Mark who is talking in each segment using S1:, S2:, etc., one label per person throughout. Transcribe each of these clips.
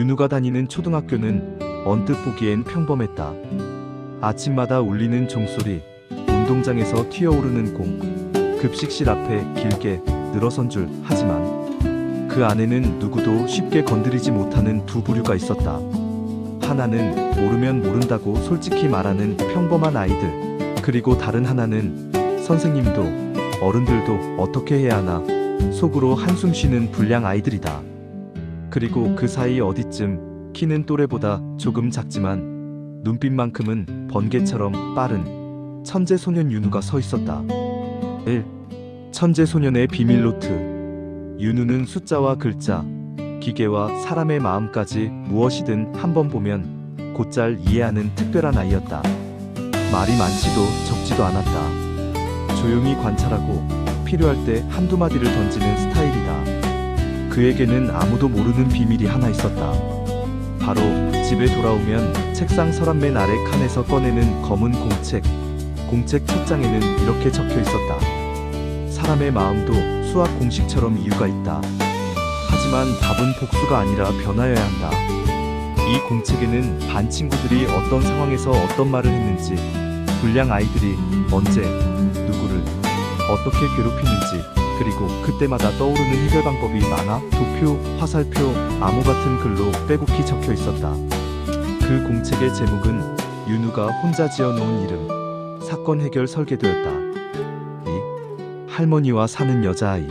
S1: 윤우가 다니는 초등학교는 언뜻 보기엔 평범했다. 아침마다 울리는 종소리, 운동장에서 튀어오르는 공, 급식실 앞에 길게 늘어선 줄 하지만 그 안에는 누구도 쉽게 건드리지 못하는 두 부류가 있었다. 하나는 모르면 모른다고 솔직히 말하는 평범한 아이들, 그리고 다른 하나는 선생님도 어른들도 어떻게 해야 하나 속으로 한숨 쉬는 불량 아이들이다. 그리고 그 사이 어디 쯤 키는 또래보다 조금 작지만 눈빛만큼은 번개처럼 빠른 천재 소년 윤우가 서 있었다. 1. 천재 소년의 비밀 노트. 윤우는 숫자와 글자, 기계와 사람의 마음까지 무엇이든 한번 보면 곧잘 이해하는 특별한 아이였다. 말이 많지도 적지도 않았다. 조용히 관찰하고 필요할 때 한두 마디를 던지는 스타일이다. 그에게는 아무도 모르는 비밀이 하나 있었다. 바로 집에 돌아오면 책상 서랍맨 아래 칸에서 꺼내는 검은 공책. 공책 첫 장에는 이렇게 적혀 있었다. 사람의 마음도 수학 공식처럼 이유가 있다. 하지만 답은 복수가 아니라 변화여야 한다. 이 공책에는 반 친구들이 어떤 상황에서 어떤 말을 했는지, 불량 아이들이 언제, 누구를, 어떻게 괴롭히는지, 그리고 그때마다 떠오르는 해결 방법이 만화, 도표, 화살표, 암호 같은 글로 빼곡히 적혀 있었다. 그 공책의 제목은 윤우가 혼자 지어놓은 이름, 사건 해결 설계도였다. 2. 할머니와 사는 여자아이.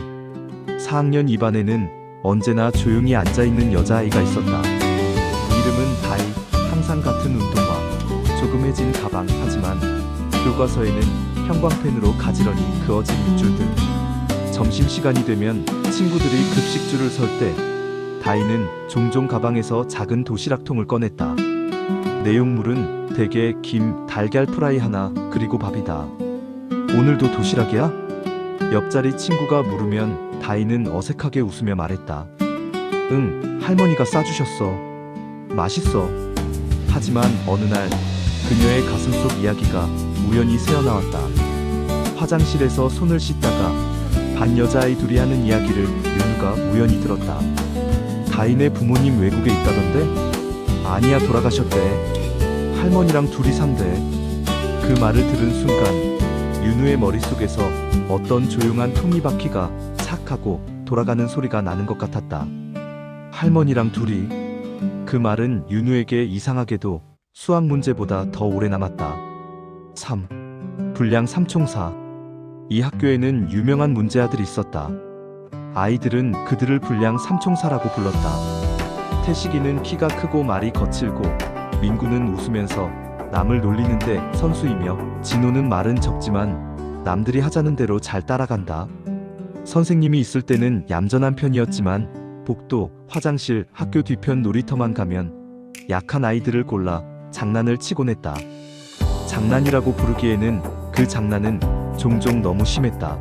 S1: 4학년 2반에는 언제나 조용히 앉아있는 여자아이가 있었다. 이름은 다이, 항상 같은 운동화, 조금 해진 가방, 하지만 교과서에는 형광펜으로 가지런히 그어진 밑줄들. 점심시간이 되면 친구들이 급식줄을 설 때, 다이는 종종 가방에서 작은 도시락통을 꺼냈다. 내용물은 대게, 김, 달걀 프라이 하나, 그리고 밥이다. 오늘도 도시락이야? 옆자리 친구가 물으면 다이는 어색하게 웃으며 말했다. 응, 할머니가 싸주셨어. 맛있어. 하지만 어느 날 그녀의 가슴 속 이야기가 우연히 새어나왔다. 화장실에서 손을 씻다가 반 여자아이 둘이 하는 이야기를 윤우가 우연히 들었다. 다인의 부모님 외국에 있다던데? 아니야 돌아가셨대. 할머니랑 둘이 산대. 그 말을 들은 순간 윤우의 머릿속에서 어떤 조용한 톱니바퀴가 착 하고 돌아가는 소리가 나는 것 같았다. 할머니랑 둘이 그 말은 윤우에게 이상하게도 수학 문제보다 더 오래 남았다. 3. 불량 삼총사. 이 학교에는 유명한 문제아들이 있었다. 아이들은 그들을 불량 삼총사라고 불렀다. 태식이는 키가 크고 말이 거칠고 민구는 웃으면서 남을 놀리는데 선수이며 진호는 말은 적지만 남들이 하자는 대로 잘 따라간다. 선생님이 있을 때는 얌전한 편이었지만 복도, 화장실, 학교 뒤편 놀이터만 가면 약한 아이들을 골라 장난을 치곤 했다. 장난이라고 부르기에는 그 장난은 종종 너무 심했다.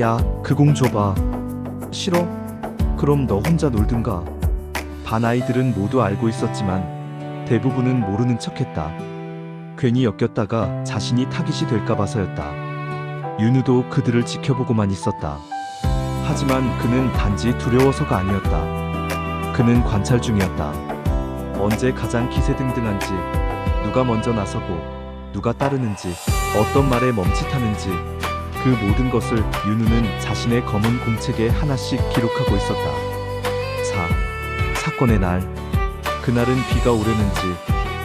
S1: 야, 그 공 줘봐. 싫어? 그럼 너 혼자 놀든가. 반 아이들은 모두 알고 있었지만 대부분은 모르는 척했다. 괜히 엮였다가 자신이 타깃이 될까 봐서였다. 윤우도 그들을 지켜보고만 있었다. 하지만 그는 단지 두려워서가 아니었다. 그는 관찰 중이었다. 언제 가장 기세등등한지, 누가 먼저 나서고, 누가 따르는지, 어떤 말에 멈칫하는지, 그 모든 것을 윤우는 자신의 검은 공책에 하나씩 기록하고 있었다. 4. 사건의 날. 그날은 비가 오려는지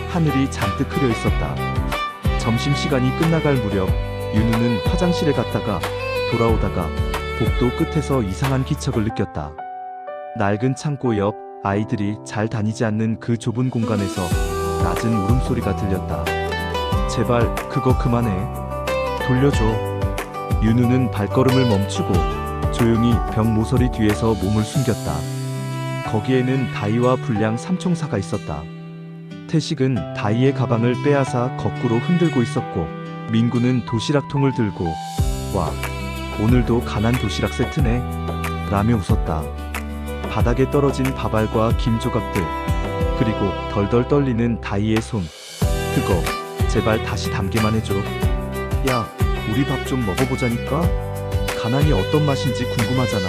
S1: 하늘이 잔뜩 흐려 있었다. 점심시간이 끝나갈 무렵 윤우는 화장실에 갔다가 돌아오다가 복도 끝에서 이상한 기척을 느꼈다. 낡은 창고 옆 아이들이 잘 다니지 않는 그 좁은 공간에서 낮은 울음소리가 들렸다. 제발 그거 그만해. 돌려줘. 윤우는 발걸음을 멈추고 조용히 벽 모서리 뒤에서 몸을 숨겼다. 거기에는 다이와 불량 삼총사가 있었다. 태식은 다이의 가방을 빼앗아 거꾸로 흔들고 있었고 민구는 도시락통을 들고 와 오늘도 간한 도시락 세트네 라며 웃었다. 바닥에 떨어진 밥알과 김 조각들 그리고 덜덜 떨리는 다이의 손 그거 제발 다시 담게만 해줘. 야 우리 밥 좀 먹어보자니까 가난이 어떤 맛인지 궁금하잖아.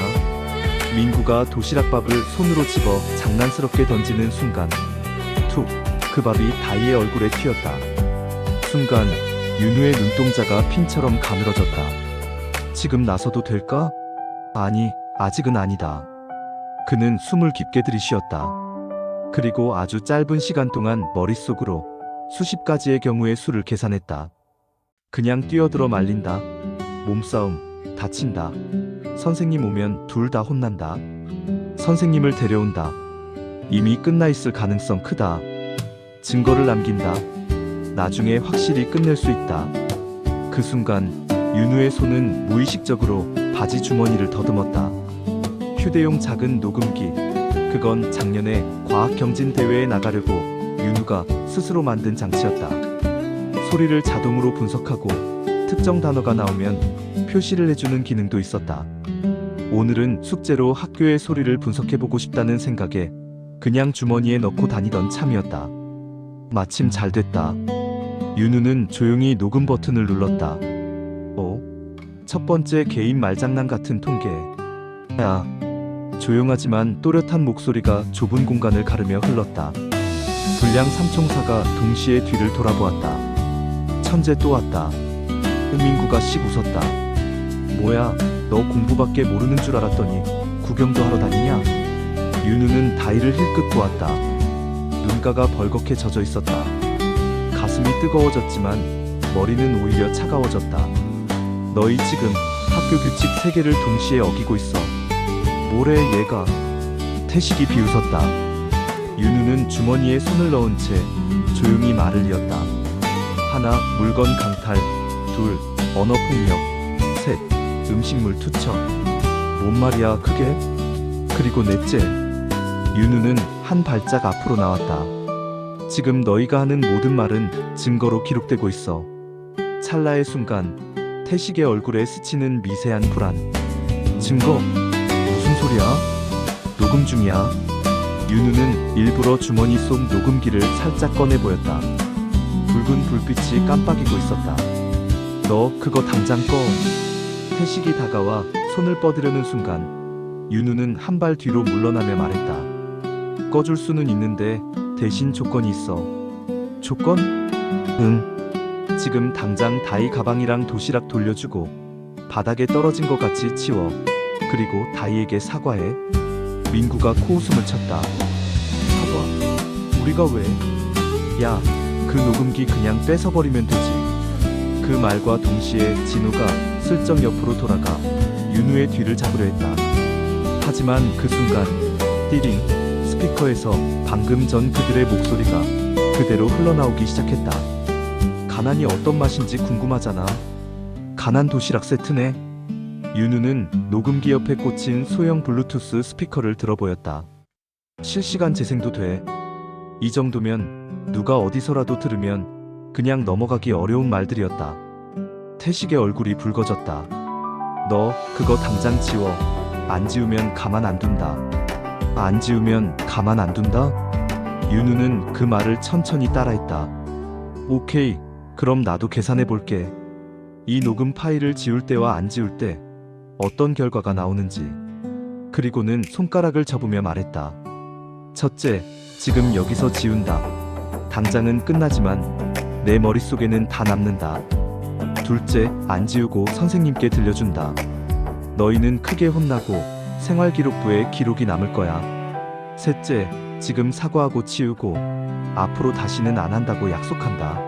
S1: 민구가 도시락밥을 손으로 집어 장난스럽게 던지는 순간 툭 그 밥이 다이의 얼굴에 튀었다. 순간 윤우의 눈동자가 핀처럼 가늘어졌다. 지금 나서도 될까? 아니, 아직은 아니다. 그는 숨을 깊게 들이쉬었다. 그리고 아주 짧은 시간 동안 머릿속으로 수십 가지의 경우의 수를 계산했다. 그냥 뛰어들어 말린다. 몸싸움, 다친다. 선생님 오면 둘 다 혼난다. 선생님을 데려온다. 이미 끝나 있을 가능성 크다. 증거를 남긴다. 나중에 확실히 끝낼 수 있다. 그 순간 윤우의 손은 무의식적으로 바지 주머니를 더듬었다. 휴대용 작은 녹음기. 그건 작년에 과학 경진 대회에 나가려고 윤우가 스스로 만든 장치였다. 소리를 자동으로 분석하고 특정 단어가 나오면 표시를 해주는 기능도 있었다. 오늘은 숙제로 학교의 소리를 분석해보고 싶다는 생각에 그냥 주머니에 넣고 다니던 참이었다. 마침 잘 됐다. 윤우는 조용히 녹음 버튼을 눌렀다. 어? 첫 번째 개인 말장난 같은 통계. 야. 조용하지만 또렷한 목소리가 좁은 공간을 가르며 흘렀다. 불량 삼총사가 동시에 뒤를 돌아보았다. 천재 또 왔다. 은민구가 씩 웃었다. 뭐야, 너 공부밖에 모르는 줄 알았더니 구경도 하러 다니냐? 윤우는 다이를 힐끗 보았다. 눈가가 벌겋게 젖어 있었다. 가슴이 뜨거워졌지만 머리는 오히려 차가워졌다. 너희 지금 학교 규칙 세 개를 동시에 어기고 있어. 뭐래 얘가? 태식이 비웃었다. 윤우는 주머니에 손을 넣은 채 조용히 말을 이었다. 하나, 물건 강탈. 둘, 언어 폭력. 셋, 음식물 투척. 뭔 말이야, 그게? 그리고 넷째, 윤우는 한 발짝 앞으로 나왔다. 지금 너희가 하는 모든 말은 증거로 기록되고 있어. 찰나의 순간, 태식의 얼굴에 스치는 미세한 불안. 증거? 무슨 소리야? 녹음 중이야. 윤우는 일부러 주머니 속 녹음기를 살짝 꺼내 보였다. 붉은 불빛이 깜빡이고 있었다. 너 그거 당장 꺼. 태식이 다가와 손을 뻗으려는 순간 윤우는 한 발 뒤로 물러나며 말했다. 꺼줄 수는 있는데 대신 조건이 있어. 조건? 응. 지금 당장 다이 가방이랑 도시락 돌려주고 바닥에 떨어진 것 같이 치워. 그리고 다이에게 사과해. 민구가 코웃음을 쳤다. 사과? 우리가 왜? 야, 그 녹음기 그냥 뺏어버리면 되지. 그 말과 동시에 진우가 슬쩍 옆으로 돌아가 윤우의 뒤를 잡으려 했다. 하지만 그 순간 띠링 스피커에서 방금 전 그들의 목소리가 그대로 흘러나오기 시작했다. 가난이 어떤 맛인지 궁금하잖아. 가난 도시락 세트네. 윤우는 녹음기 옆에 꽂힌 소형 블루투스 스피커를 들어보였다. 실시간 재생도 돼. 이 정도면 누가 어디서라도 들으면 그냥 넘어가기 어려운 말들이었다. 태식의 얼굴이 붉어졌다. 너 그거 당장 지워. 안 지우면 가만 안 둔다. 안 지우면 가만 안 둔다? 윤우는 그 말을 천천히 따라했다. 오케이. 그럼 나도 계산해 볼게. 이 녹음 파일을 지울 때와 안 지울 때 어떤 결과가 나오는지. 그리고는 손가락을 접으며 말했다. 첫째, 지금 여기서 지운다. 당장은 끝나지만 내 머릿속에는 다 남는다. 둘째, 안 지우고 선생님께 들려준다. 너희는 크게 혼나고 생활기록부에 기록이 남을 거야. 셋째, 지금 사과하고 치우고 앞으로 다시는 안 한다고 약속한다.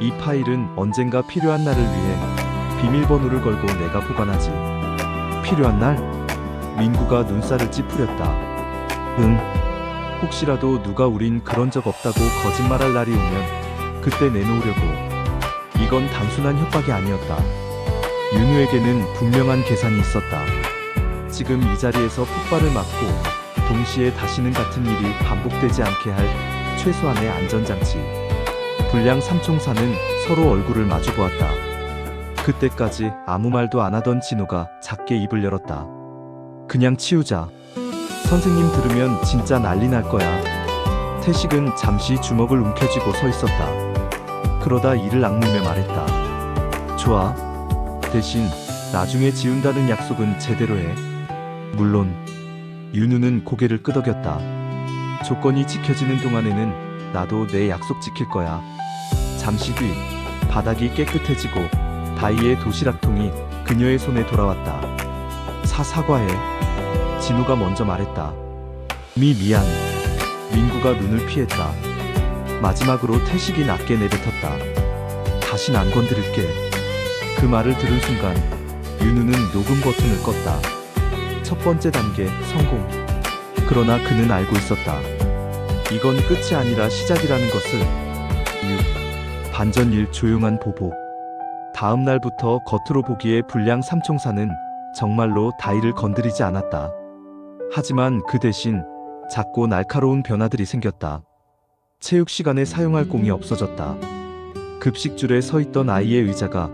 S1: 이 파일은 언젠가 필요한 날을 위해 비밀번호를 걸고 내가 보관하지. 필요한 날? 민구가 눈살을 찌푸렸다. 응. 혹시라도 누가 우린 그런 적 없다고 거짓말할 날이 오면 그때 내놓으려고. 이건 단순한 협박이 아니었다. 윤우에게는 분명한 계산이 있었다. 지금 이 자리에서 폭발을 막고 동시에 다시는 같은 일이 반복되지 않게 할 최소한의 안전장치. 불량 삼총사는 서로 얼굴을 마주 보았다. 그때까지 아무 말도 안 하던 진우가 작게 입을 열었다. 그냥 치우자. 선생님 들으면 진짜 난리 날 거야. 태식은 잠시 주먹을 움켜쥐고 서 있었다. 그러다 이를 악물며 말했다. 좋아. 대신 나중에 지운다는 약속은 제대로 해. 물론 윤우는 고개를 끄덕였다. 조건이 지켜지는 동안에는 나도 내 약속 지킬 거야. 잠시 뒤 바닥이 깨끗해지고 다이의 도시락통이 그녀의 손에 돌아왔다. 사 사과해. 진우가 먼저 말했다. 미 미안. 민구가 눈을 피했다. 마지막으로 태식이 낮게 내뱉었다. 다신 안 건드릴게. 그 말을 들은 순간 윤우는 녹음 버튼을 껐다. 첫 번째 단계 성공. 그러나 그는 알고 있었다. 이건 끝이 아니라 시작이라는 것을. 6. 반전 일 조용한 보복. 다음 날부터 겉으로 보기에 불량 삼총사는 정말로 다이를 건드리지 않았다. 하지만 그 대신 작고 날카로운 변화들이 생겼다. 체육 시간에 사용할 공이 없어졌다. 급식줄에 서 있던 아이의 의자가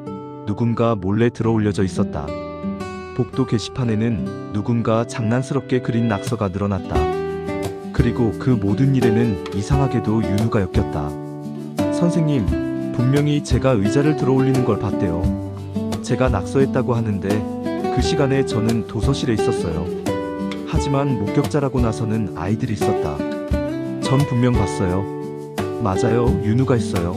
S1: 누군가 몰래 들어 올려져 있었다. 복도 게시판에는 누군가 장난스럽게 그린 낙서가 늘어났다. 그리고 그 모든 일에는 이상하게도 윤우가 엮였다. 선생님, 분명히 제가 의자를 들어 올리는 걸 봤대요. 제가 낙서했다고 하는데 그 시간에 저는 도서실에 있었어요. 하지만 목격자라고 나서는 아이들이 있었다. 전 분명 봤어요. 맞아요, 윤우가 있어요.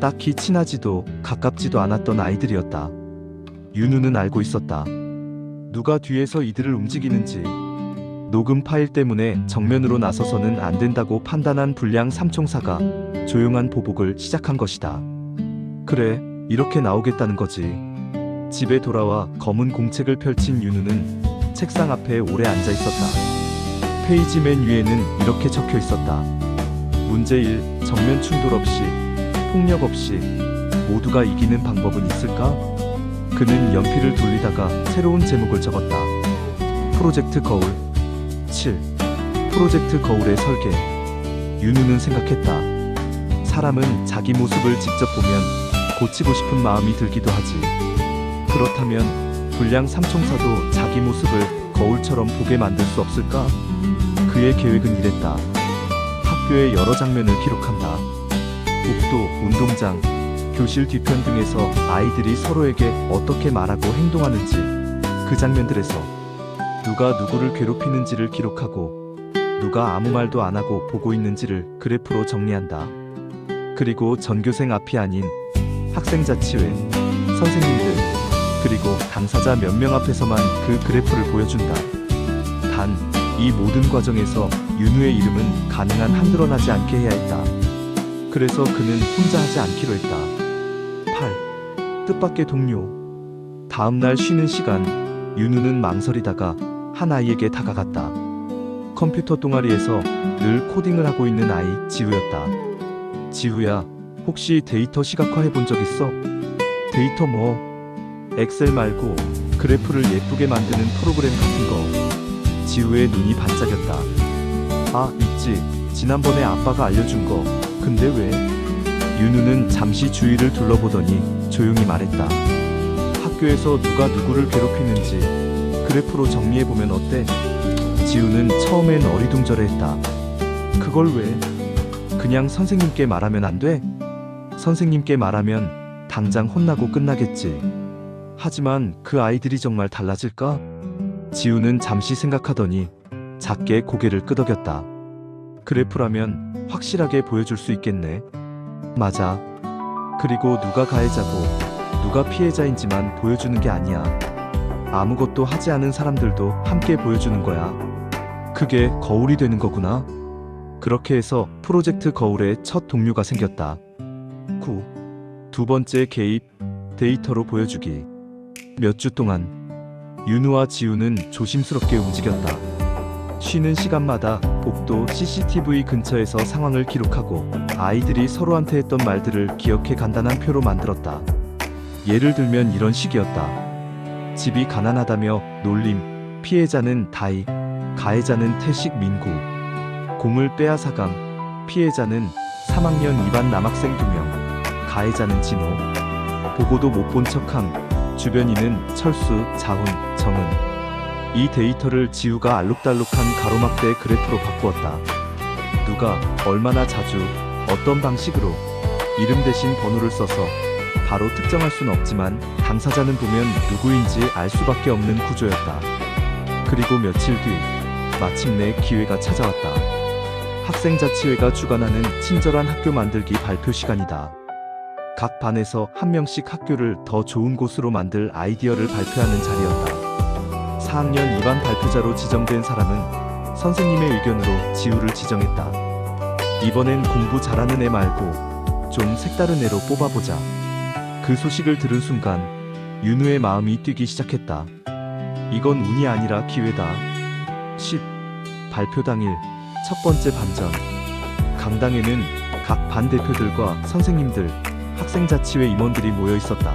S1: 딱히 친하지도 가깝지도 않았던 아이들이었다. 윤우는 알고 있었다. 누가 뒤에서 이들을 움직이는지. 녹음 파일 때문에 정면으로 나서서는 안 된다고 판단한 불량 삼총사가 조용한 보복을 시작한 것이다. 그래, 이렇게 나오겠다는 거지. 집에 돌아와 검은 공책을 펼친 윤우는 책상 앞에 오래 앉아 있었다. 페이지 맨 위에는 이렇게 적혀 있었다. 문제 1. 정면 충돌 없이, 폭력 없이 모두가 이기는 방법은 있을까? 그는 연필을 돌리다가 새로운 제목을 적었다. 프로젝트 거울 7. 프로젝트 거울의 설계. 윤우는 생각했다. 사람은 자기 모습을 직접 보면 고치고 싶은 마음이 들기도 하지. 그렇다면 불량 삼총사도 자기 모습을 거울처럼 보게 만들 수 없을까? 그의 계획은 이랬다. 학교의 여러 장면을 기록한다. 복도, 운동장, 교실 뒤편 등에서 아이들이 서로에게 어떻게 말하고 행동하는지 그 장면들에서 누가 누구를 괴롭히는지를 기록하고 누가 아무 말도 안 하고 보고 있는지를 그래프로 정리한다. 그리고 전교생 앞이 아닌 학생 자치회, 선생님들, 그리고 당사자 몇 명 앞에서만 그 그래프를 보여준다. 단, 이 모든 과정에서 윤우의 이름은 가능한 한 드러나지 않게 해야 했다. 그래서 그는 혼자 하지 않기로 했다. 8. 뜻밖의 동료. 다음 날 쉬는 시간, 윤우는 망설이다가 한 아이에게 다가갔다. 컴퓨터 동아리에서 늘 코딩을 하고 있는 아이 지우였다. 지우야, 혹시 데이터 시각화해 본 적 있어? 데이터 뭐? 엑셀 말고 그래프를 예쁘게 만드는 프로그램 같은 거. 지우의 눈이 반짝였다. 아, 있지. 지난번에 아빠가 알려준 거. 근데 왜? 윤우는 잠시 주위를 둘러보더니 조용히 말했다. 학교에서 누가 누구를 괴롭히는지 그래프로 정리해보면 어때? 지우는 처음엔 어리둥절해했다. 그걸 왜? 그냥 선생님께 말하면 안 돼? 선생님께 말하면 당장 혼나고 끝나겠지. 하지만 그 아이들이 정말 달라질까? 지우는 잠시 생각하더니 작게 고개를 끄덕였다. 그래프라면 확실하게 보여줄 수 있겠네. 맞아. 그리고 누가 가해자고 누가 피해자인지만 보여주는 게 아니야. 아무것도 하지 않은 사람들도 함께 보여주는 거야. 그게 거울이 되는 거구나. 그렇게 해서 프로젝트 거울의 첫 동료가 생겼다. 9. 두 번째 개입 데이터로 보여주기. 몇 주 동안 윤우와 지우는 조심스럽게 움직였다. 쉬는 시간마다 복도 CCTV 근처에서 상황을 기록하고 아이들이 서로한테 했던 말들을 기억해 간단한 표로 만들었다. 예를 들면 이런 식이었다. 집이 가난하다며 놀림, 피해자는 다이, 가해자는 태식 민구, 공을 빼앗아감, 피해자는 3학년 2반 남학생 2명, 가해자는 진호, 보고도 못 본 척함, 주변인은 철수, 자훈, 정은. 이 데이터를 지우가 알록달록한 가로막대 그래프로 바꾸었다. 누가 얼마나 자주 어떤 방식으로 이름 대신 번호를 써서 바로 특정할 수는 없지만 당사자는 보면 누구인지 알 수밖에 없는 구조였다. 그리고 며칠 뒤 마침내 기회가 찾아왔다. 학생자치회가 주관하는 친절한 학교 만들기 발표 시간이다. 각 반에서 한 명씩 학교를 더 좋은 곳으로 만들 아이디어를 발표하는 자리였다. 4학년 2반 발표자로 지정된 사람은 선생님의 의견으로 지우를 지정했다. 이번엔 공부 잘하는 애 말고 좀 색다른 애로 뽑아보자. 그 소식을 들은 순간 윤우의 마음이 뛰기 시작했다. 이건 운이 아니라 기회다. 10. 발표 당일 첫 번째 반전. 강당에는 각 반 대표들과 선생님들, 학생자치회 임원들이 모여 있었다.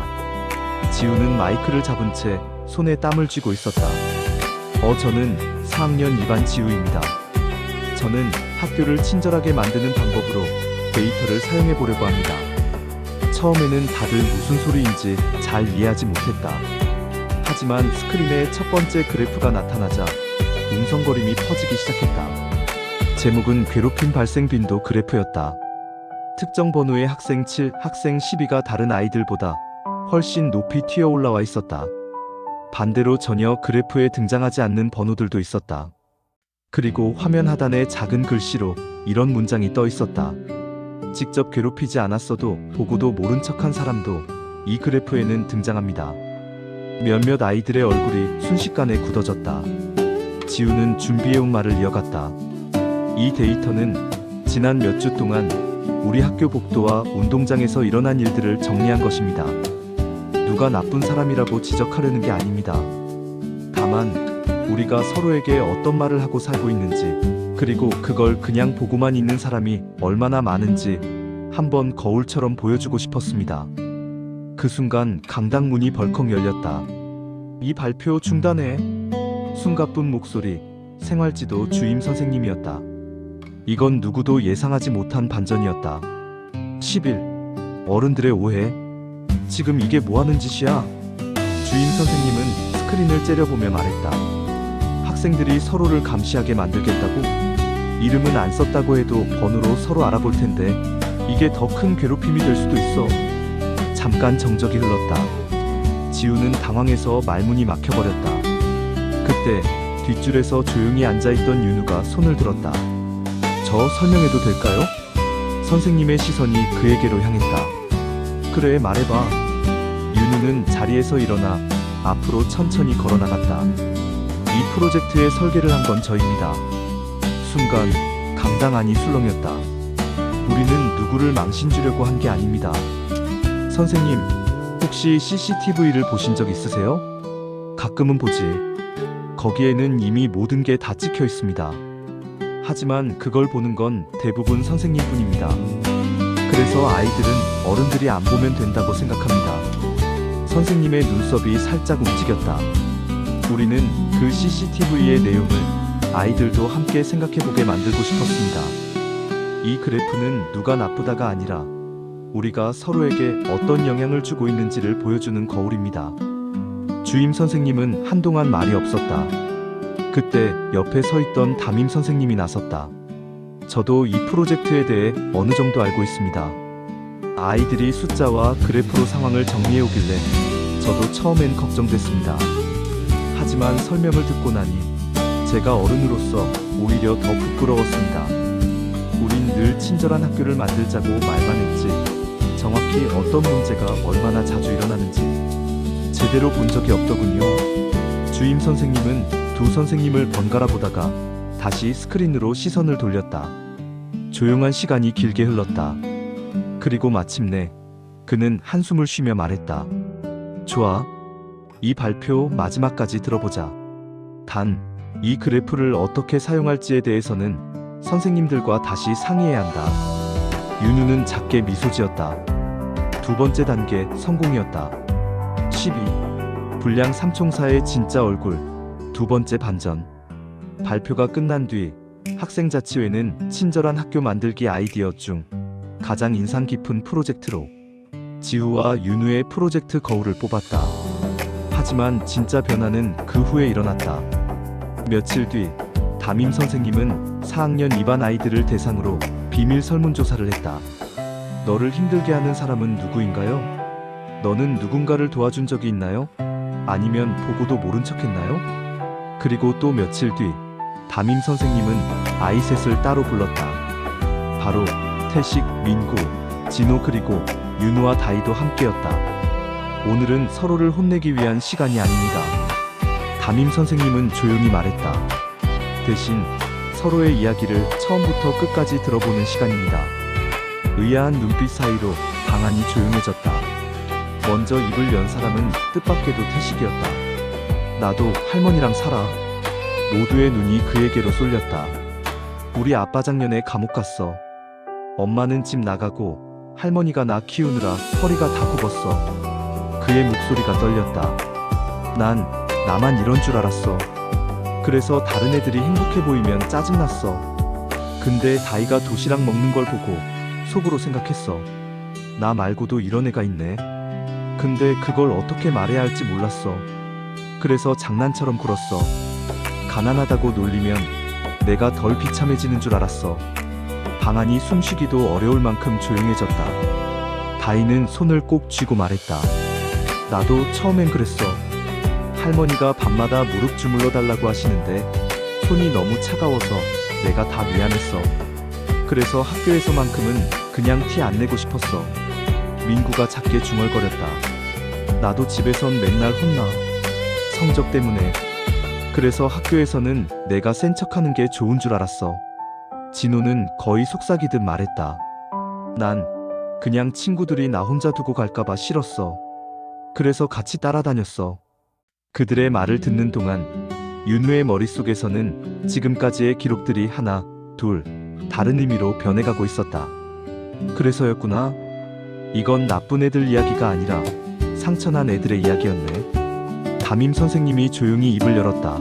S1: 지우는 마이크를 잡은 채 손에 땀을 쥐고 있었다. 어, 저는 4학년 2반 지우입니다. 저는 학교를 친절하게 만드는 방법으로 데이터를 사용해 보려고 합니다. 처음에는 다들 무슨 소리인지 잘 이해하지 못했다. 하지만 스크린에 첫 번째 그래프가 나타나자 웅성거림이 퍼지기 시작했다. 제목은 괴롭힘 발생 빈도 그래프였다. 특정 번호의 학생 7, 학생 12가 다른 아이들보다 훨씬 높이 튀어 올라와 있었다. 반대로 전혀 그래프에 등장하지 않는 번호들도 있었다. 그리고 화면 하단에 작은 글씨로 이런 문장이 떠 있었다. 직접 괴롭히지 않았어도 보고도 모른 척한 사람도 이 그래프에는 등장합니다. 몇몇 아이들의 얼굴이 순식간에 굳어졌다. 지우는 준비해온 말을 이어갔다. 이 데이터는 지난 몇 주 동안 우리 학교 복도와 운동장에서 일어난 일들을 정리한 것입니다. 누가 나쁜 사람이라고 지적하려는 게 아닙니다. 다만 우리가 서로에게 어떤 말을 하고 살고 있는지 그리고 그걸 그냥 보고만 있는 사람이 얼마나 많은지 한번 거울처럼 보여주고 싶었습니다. 그 순간 강당 문이 벌컥 열렸다. 이 발표 중단해. 숨가쁜 목소리, 생활지도 주임 선생님이었다. 이건 누구도 예상하지 못한 반전이었다. 10일. 어른들의 오해. 지금 이게 뭐 하는 짓이야? 주임 선생님은 스크린을 째려보며 말했다. 학생들이 서로를 감시하게 만들겠다고? 이름은 안 썼다고 해도 번호로 서로 알아볼 텐데 이게 더 큰 괴롭힘이 될 수도 있어. 잠깐 정적이 흘렀다. 지우는 당황해서 말문이 막혀버렸다. 그때 뒷줄에서 조용히 앉아있던 윤우가 손을 들었다. 저 설명해도 될까요? 선생님의 시선이 그에게로 향했다. 그래, 말해봐. 윤우는 자리에서 일어나 앞으로 천천히 걸어 나갔다. 이 프로젝트의 설계를 한 건 저입니다. 순간 강당 안이 술렁였다. 우리는 누구를 망신 주려고 한 게 아닙니다. 선생님, 혹시 CCTV를 보신 적 있으세요? 가끔은 보지. 거기에는 이미 모든 게 다 찍혀 있습니다. 하지만 그걸 보는 건 대부분 선생님 뿐입니다. 그래서 아이들은 어른들이 안 보면 된다고 생각합니다. 선생님의 눈썹이 살짝 움직였다. 우리는 그 CCTV의 내용을 아이들도 함께 생각해보게 만들고 싶었습니다. 이 그래프는 누가 나쁘다가 아니라 우리가 서로에게 어떤 영향을 주고 있는지를 보여주는 거울입니다. 주임 선생님은 한동안 말이 없었다. 그때 옆에 서 있던 담임 선생님이 나섰다. 저도 이 프로젝트에 대해 어느 정도 알고 있습니다. 아이들이 숫자와 그래프로 상황을 정리해 오길래 저도 처음엔 걱정됐습니다. 하지만 설명을 듣고 나니 제가 어른으로서 오히려 더 부끄러웠습니다. 우린 늘 친절한 학교를 만들자고 말만 했지 정확히 어떤 문제가 얼마나 자주 일어나는지 제대로 본 적이 없더군요. 주임 선생님은 두 선생님을 번갈아 보다가 다시 스크린으로 시선을 돌렸다. 조용한 시간이 길게 흘렀다. 그리고 마침내 그는 한숨을 쉬며 말했다. 좋아. 이 발표 마지막까지 들어보자. 단, 이 그래프를 어떻게 사용할지에 대해서는 선생님들과 다시 상의해야 한다. 윤우는 작게 미소 지었다. 두 번째 단계 성공이었다. 12. 불량 삼총사의 진짜 얼굴. 두 번째 반전. 발표가 끝난 뒤 학생자치회는 친절한 학교 만들기 아이디어 중 가장 인상 깊은 프로젝트로 지우와 윤우의 프로젝트 거울을 뽑았다. 하지만 진짜 변화는 그 후에 일어났다. 며칠 뒤 담임 선생님은 4학년 2반 아이들을 대상으로 비밀 설문조사를 했다. 너를 힘들게 하는 사람은 누구인가요? 너는 누군가를 도와준 적이 있나요? 아니면 보고도 모른 척 했나요? 그리고 또 며칠 뒤 담임 선생님은 아이 셋을 따로 불렀다. 바로 태식, 민구, 진호 그리고 윤우와 다이도 함께였다. 오늘은 서로를 혼내기 위한 시간이 아닙니다. 담임 선생님은 조용히 말했다. 대신 서로의 이야기를 처음부터 끝까지 들어보는 시간입니다. 의아한 눈빛 사이로 방안이 조용해졌다. 먼저 입을 연 사람은 뜻밖에도 태식이었다. 나도 할머니랑 살아. 모두의 눈이 그에게로 쏠렸다. 우리 아빠 작년에 감옥 갔어. 엄마는 집 나가고 할머니가 나 키우느라 허리가 다 굽었어. 그의 목소리가 떨렸다. 난 나만 이런 줄 알았어. 그래서 다른 애들이 행복해 보이면 짜증났어. 근데 다이가 도시락 먹는 걸 보고 속으로 생각했어. 나 말고도 이런 애가 있네. 근데 그걸 어떻게 말해야 할지 몰랐어. 그래서 장난처럼 굴었어. 가난하다고 놀리면 내가 덜 비참해지는 줄 알았어. 방안이 숨쉬기도 어려울 만큼 조용해졌다. 다이는 손을 꼭 쥐고 말했다. 나도 처음엔 그랬어. 할머니가 밤마다 무릎 주물러 달라고 하시는데 손이 너무 차가워서 내가 다 미안했어. 그래서 학교에서만큼은 그냥 티 안 내고 싶었어. 민구가 작게 중얼거렸다. 나도 집에선 맨날 혼나. 성적 때문에. 그래서 학교에서는 내가 센 척하는 게 좋은 줄 알았어. 진호는 거의 속삭이듯 말했다. 난 그냥 친구들이 나 혼자 두고 갈까봐 싫었어. 그래서 같이 따라다녔어. 그들의 말을 듣는 동안 윤우의 머릿속에서는 지금까지의 기록들이 하나, 둘, 다른 의미로 변해가고 있었다. 그래서였구나. 이건 나쁜 애들 이야기가 아니라 상처난 애들의 이야기였네. 담임 선생님이 조용히 입을 열었다.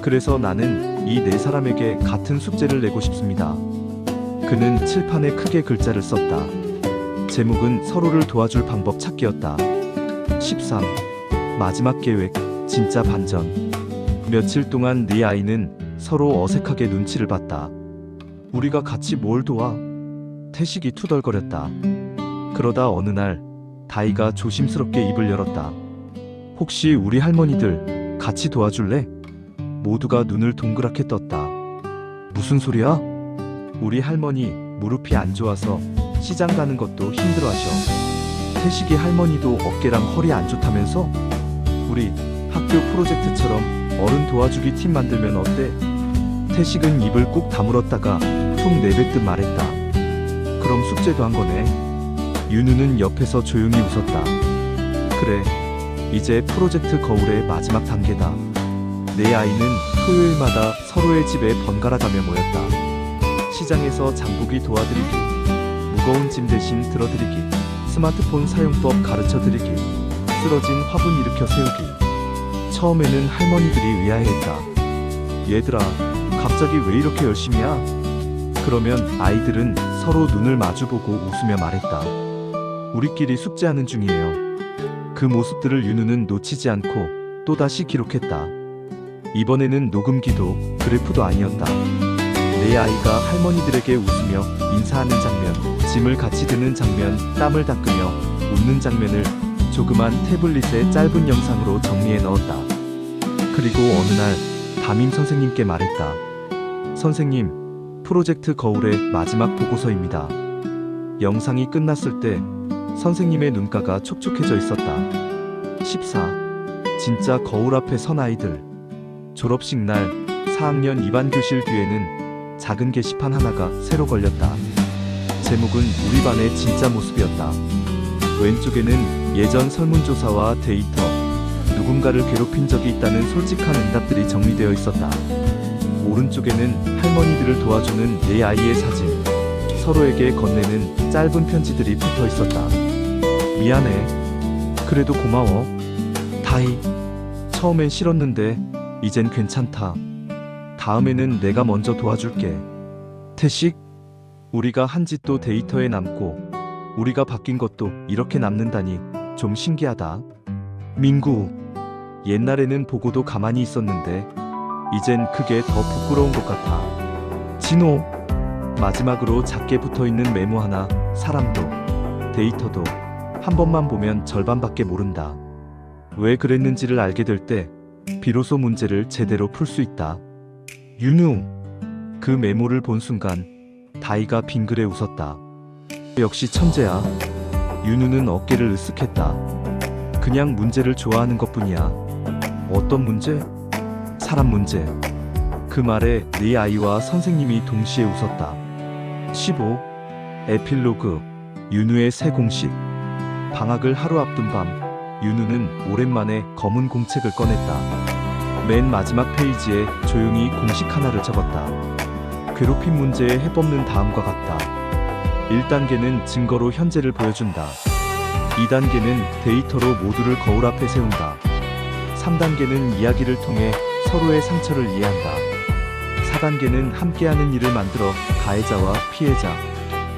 S1: 그래서 나는 이 네 사람에게 같은 숙제를 내고 싶습니다. 그는 칠판에 크게 글자를 썼다. 제목은 서로를 도와줄 방법 찾기였다. 13. 마지막 계획, 진짜 반전. 며칠 동안 네 아이는 서로 어색하게 눈치를 봤다. 우리가 같이 뭘 도와? 태식이 투덜거렸다. 그러다 어느 날 다이가 조심스럽게 입을 열었다. 혹시 우리 할머니들 같이 도와줄래? 모두가 눈을 동그랗게 떴다. 무슨 소리야? 우리 할머니 무릎이 안 좋아서 시장 가는 것도 힘들어하셔. 태식이 할머니도 어깨랑 허리 안 좋다면서? 우리 학교 프로젝트처럼 어른 도와주기 팀 만들면 어때? 태식은 입을 꼭 다물었다가 툭 내뱉듯 말했다. 그럼 숙제도 한 거네. 윤우는 옆에서 조용히 웃었다. 그래, 이제 프로젝트 거울의 마지막 단계다. 내 아이는 토요일마다 서로의 집에 번갈아 가며 모였다. 시장에서 장보기 도와드리기, 무거운 짐 대신 들어드리기, 스마트폰 사용법 가르쳐 드리기, 쓰러진 화분 일으켜 세우기. 처음에는 할머니들이 의아해했다. 얘들아, 갑자기 왜 이렇게 열심히야? 그러면 아이들은 서로 눈을 마주보고 웃으며 말했다. 우리끼리 숙제하는 중이에요. 그 모습들을 윤우는 놓치지 않고 또다시 기록했다. 이번에는 녹음기도 그래프도 아니었다. 내 아이가 할머니들에게 웃으며 인사하는 장면, 짐을 같이 드는 장면, 땀을 닦으며 웃는 장면을 조그만 태블릿에 짧은 영상으로 정리해 넣었다. 그리고 어느 날 담임 선생님께 말했다. 선생님, 프로젝트 거울의 마지막 보고서입니다. 영상이 끝났을 때 선생님의 눈가가 촉촉해져 있었다. 14. 진짜 거울 앞에 선 아이들. 졸업식 날 4학년 2반 교실 뒤에는 작은 게시판 하나가 새로 걸렸다. 제목은 우리 반의 진짜 모습이었다. 왼쪽에는 예전 설문조사와 데이터, 누군가를 괴롭힌 적이 있다는 솔직한 응답들이 정리되어 있었다. 오른쪽에는 할머니들을 도와주는 내 아이의 사진, 서로에게 건네는 짧은 편지들이 붙어 있었다. 미안해. 그래도 고마워. 다이. 처음엔 싫었는데, 이젠 괜찮다. 다음에는 내가 먼저 도와줄게. 태식, 우리가 한 짓도 데이터에 남고, 우리가 바뀐 것도 이렇게 남는다니 좀 신기하다. 민구, 옛날에는 보고도 가만히 있었는데, 이젠 그게 더 부끄러운 것 같아. 진호, 마지막으로 작게 붙어 있는 메모 하나, 사람도, 데이터도 한 번만 보면 절반밖에 모른다. 왜 그랬는지를 알게 될 때, 비로소 문제를 제대로 풀 수 있다. 윤우. 그 메모를 본 순간 다이가 빙그레 웃었다. 역시 천재야. 윤우는 어깨를 으쓱했다. 그냥 문제를 좋아하는 것 뿐이야. 어떤 문제? 사람 문제. 그 말에 네 아이와 선생님이 동시에 웃었다. 15. 에필로그. 윤우의 새 공식. 방학을 하루 앞둔 밤, 윤우는 오랜만에 검은 공책을 꺼냈다. 맨 마지막 페이지에 조용히 공식 하나를 적었다. 괴롭힘 문제의 해법는 다음과 같다. 1단계는 증거로 현재를 보여준다. 2단계는 데이터로 모두를 거울 앞에 세운다. 3단계는 이야기를 통해 서로의 상처를 이해한다. 4단계는 함께하는 일을 만들어 가해자와 피해자,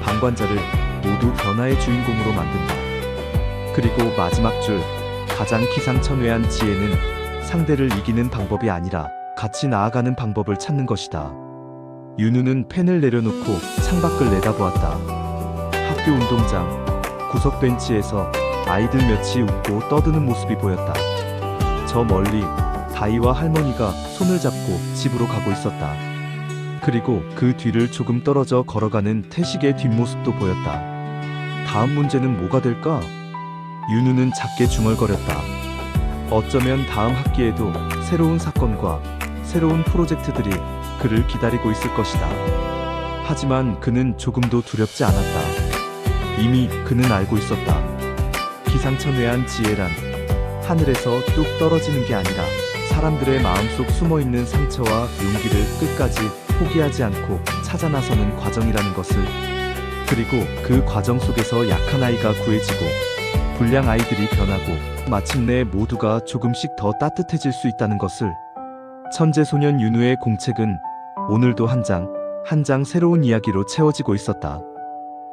S1: 방관자를 모두 변화의 주인공으로 만든다. 그리고 마지막 줄, 가장 기상천외한 지혜는 상대를 이기는 방법이 아니라 같이 나아가는 방법을 찾는 것이다. 윤우는 펜을 내려놓고 창밖을 내다보았다. 학교 운동장, 구석 벤치에서 아이들 몇이 웃고 떠드는 모습이 보였다. 저 멀리 다이와 할머니가 손을 잡고 집으로 가고 있었다. 그리고 그 뒤를 조금 떨어져 걸어가는 태식의 뒷모습도 보였다. 다음 문제는 뭐가 될까? 윤우는 작게 중얼거렸다. 어쩌면 다음 학기에도 새로운 사건과 새로운 프로젝트들이 그를 기다리고 있을 것이다. 하지만 그는 조금도 두렵지 않았다. 이미 그는 알고 있었다. 기상천외한 지혜란 하늘에서 뚝 떨어지는 게 아니라 사람들의 마음속 숨어 있는 상처와 용기를 끝까지 포기하지 않고 찾아 나서는 과정이라는 것을 그리고 그 과정 속에서 약한 아이가 구해지고 불량 아이들이 변하고 마침내 모두가 조금씩 더 따뜻해질 수 있다는 것을 천재 소년 윤우의 공책은 오늘도 한 장, 한 장 새로운 이야기로 채워지고 있었다.